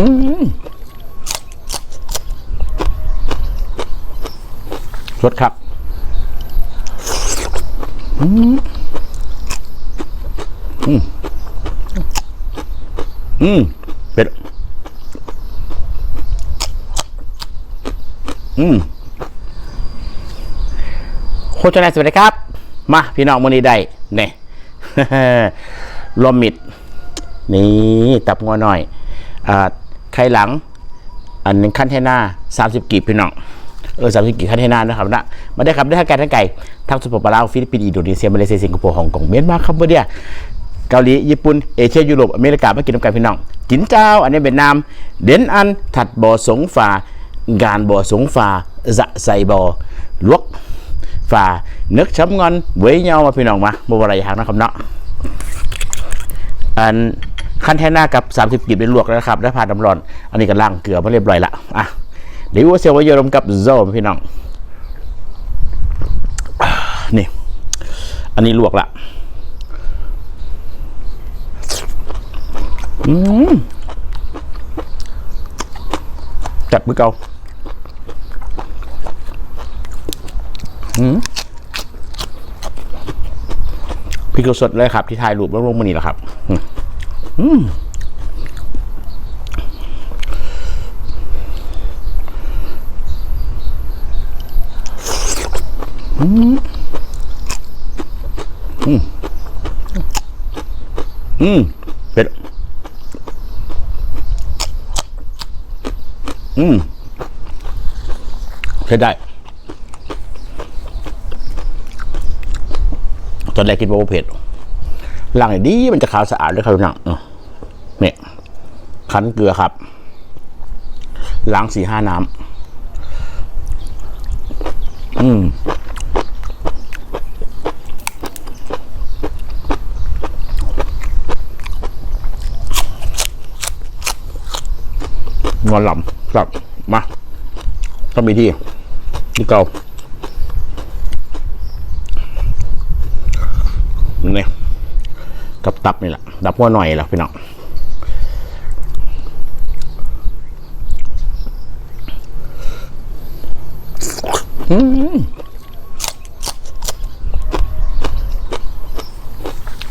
รสครับอืมอืมอืมเป็ดอืมโคจรสวัสดีครับ มาพี่น้องมือนี้ได้เนี่ยรวมมิด นี่ ตับงัวหน่อย อ่า ไข่หลัง อันหนึงขั้นเทน่าสามสิบกีบพี่น้องเออสามสิบกีบขั้นเทน่านะครับนะมาได้ครับได้ทั้งไก่ทั้งไก่ทั้งสุปปลาวฟิลิปปินส์อินโดนีเซียมาเลเซียสิงคโปร์ฮ่องกงเมียนมาคัมพูเดียเกาหลีญี่ปุ่นเอเชียยุโรปอเมริกามากินน้ำกันพี่น้องกินเจ้า อันนี้เวียดนาม เด่นอันถัดบ่อสงฝางานบ่อสงฝาจะใส่บ่อลวกฝานึกช้ำงอนเว้ยเงามาพี่น้องมาบ่อะไรอย่างนะครับเนาะอัน ขั้นแท่หน้ากับ 30กิบเป็นลวกแล้วนะครับ แล้วผ่าน้ำร้อน อันนี้ก็ล้างเกลือมาเรียบร้อยละอะเดี๋ยวว่าเซลวายรมกับโซมพี่น้องนี่ อันนี้ลวกละอืมจัดมือเกาอืมพริกสดเลยครับ ที่ถ่ายรูปแล้วลงมานี่แหละครับ อืมอืมอืมอืมเป็ดอืมใช้ได้ตอนแรกคิดว่าเผ็ด ล้างดีมันจะขาวสะอาดเลยครับพี่น้องเนี่ยคั้นเกลือครับล้างสี่ห้าน้ำอืมงอนหล่ำครับมาต้องมีที่ที่เก่าเนี่ยกับ ตับนี่แหละดับหัวหน่อยแหละพี่น้อง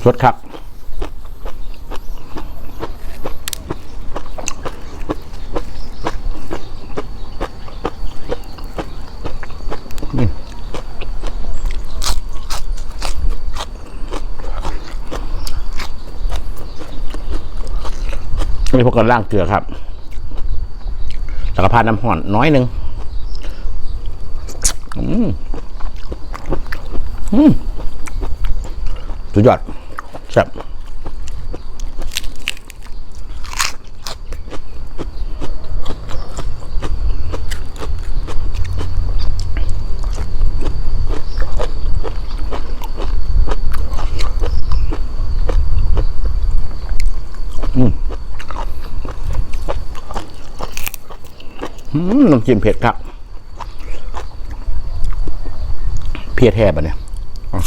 สดครับ มีพวกกันล่างเกลือครับแล้วก็พาน้ำห่อนน้อยหนึ่งอืมอืมสุดยอดแซ่บ น้ำจิ้มเผ็ดครับเพียแทบอะเนี่ยอะ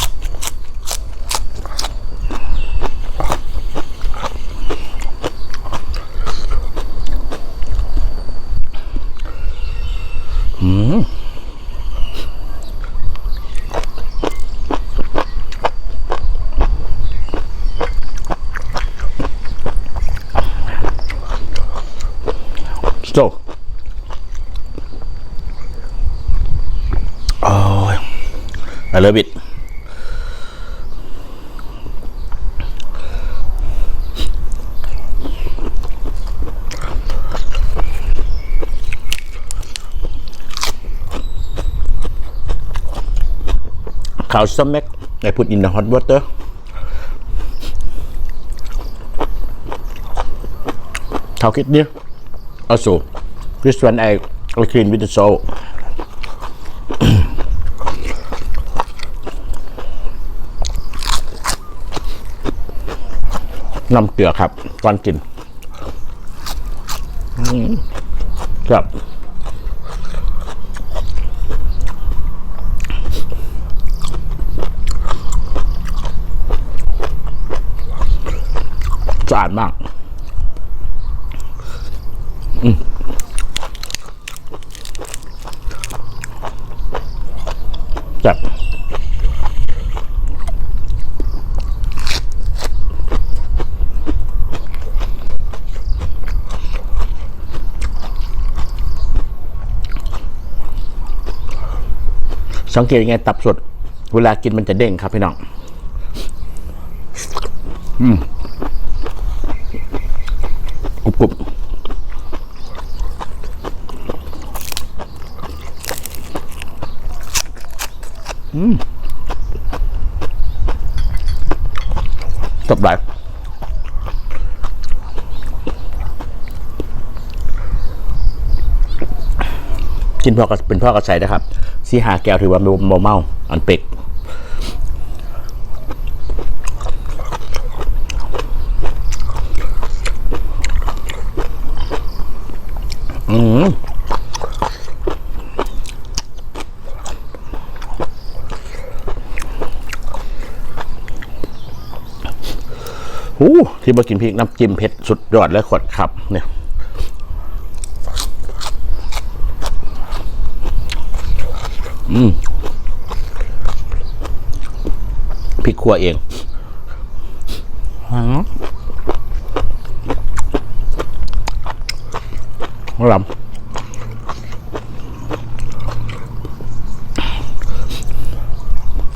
อืมโซ โอ้ย I love it ข้าวซัมเม็ก I put in the hot water How kid near also this one I I clean with the salt น้ำเกลือครับก่อนกินอืมครับสะอาดมาก สังเกตยังไงตับสด เวลากินมันจะเด้งครับพี่น้อง อืมกรุบกรุบอืมจบได้กินพ่อก็เป็นพ่อกระใสนะครับ ซีหาแก้วถือว่าโมเมาอันเป็กอืมหูที่มากินพริกน้ำจิ้มเผ็ดสุดยอดเลยขวดครับเนี่ย อืมพริกขัวเองฮะลำ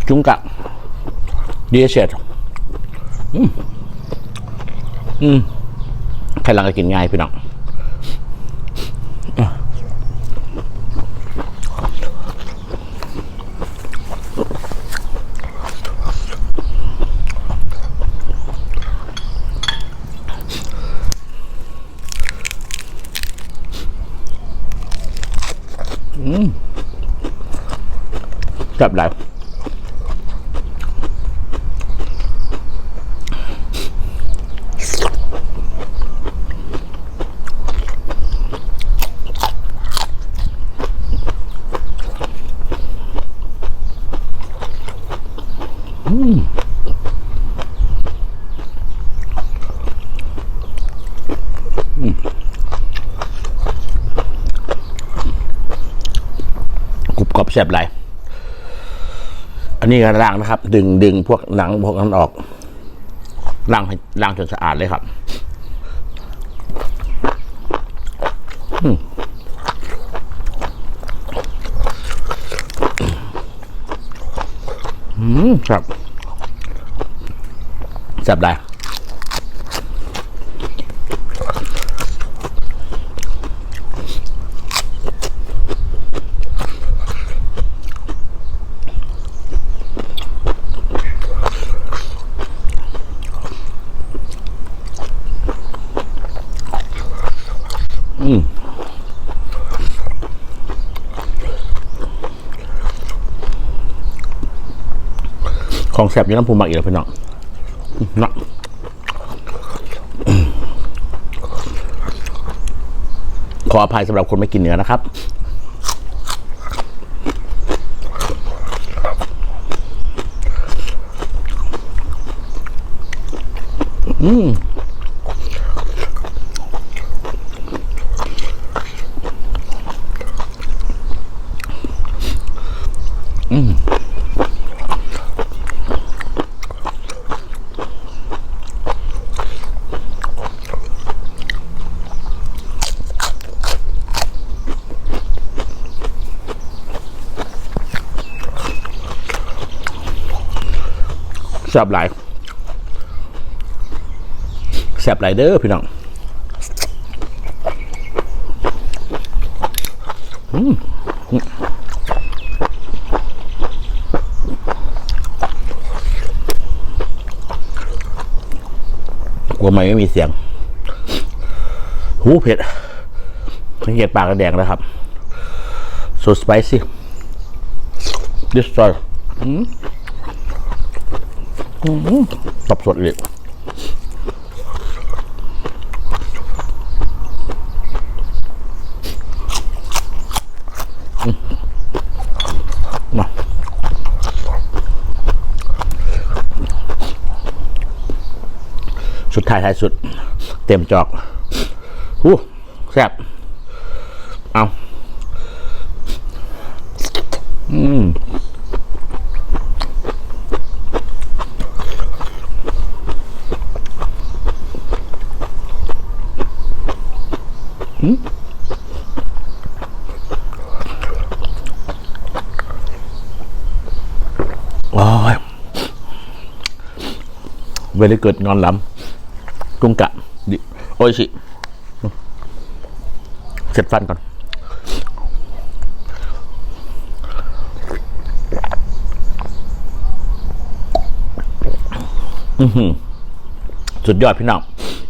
จุงกะดีเสร็จอืมอืมใครหลังก็กินง่ายพี่น้อง จับได้กรุบกรอบแซ่บไหลายอันนี้ก็ล้างนะครับ ดึงดึงพวกหนังพวกนั้นออกล้างให้ล้างจนสะอาดเลยครับอืมอืมครับแซ่บได้ อืม ของแสบยังน้ำพุมักอีกแล้วพี่น้องเนาะขออภัยสำหรับคนไม่กินเนื้อนะครับอืม ซ่บหลายแซ่บหลายเด้อพี่น้องอืมกลัวไม่ไม่มีเสียง หูเผ็ดสังเกตปากกระแดงแล้วครับ so spicy this soy ตับสดเลยอืมมาสุดท้ายท้ายสุด เต็มจอกหูแซ่บเอาอืม อ เวลิเกิดงอนล้ำกุ้งกะดิโออิชิเสร็จฟันก่อนสุดยอดพี่น้อง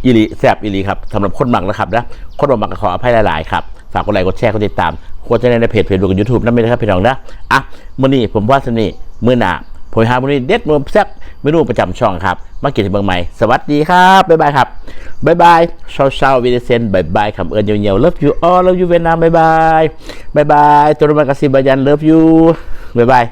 อีหลีแซบอีหลีครับสำหรับคนหมักนะครับนะคนบ่หมักก็ขออภัยหลายๆครับฝากกดไลค์กดแชร์กดติดตามควรจะในเพจเพจดูกับยูทูบนั่นไม่ได้ครับพี่น้องนะอะมื้อนี้ผมว่าสนี่มื้อหนา ผมหามื้อนี้เด็ดมือแซ่บเมนูประจำช่องครับ มากินที่เมืองใหม่ สวัสดีครับ บ๊ายบายครับ บ๊ายบายเชาเชาวิดีเซนบ๊ายบายคำเอิญเยียวๆ love you all love you เวียดนามบ๊ายบาย บ๊ายบายตุรมันกสิบายันเลิฟยูบ๊ายบาย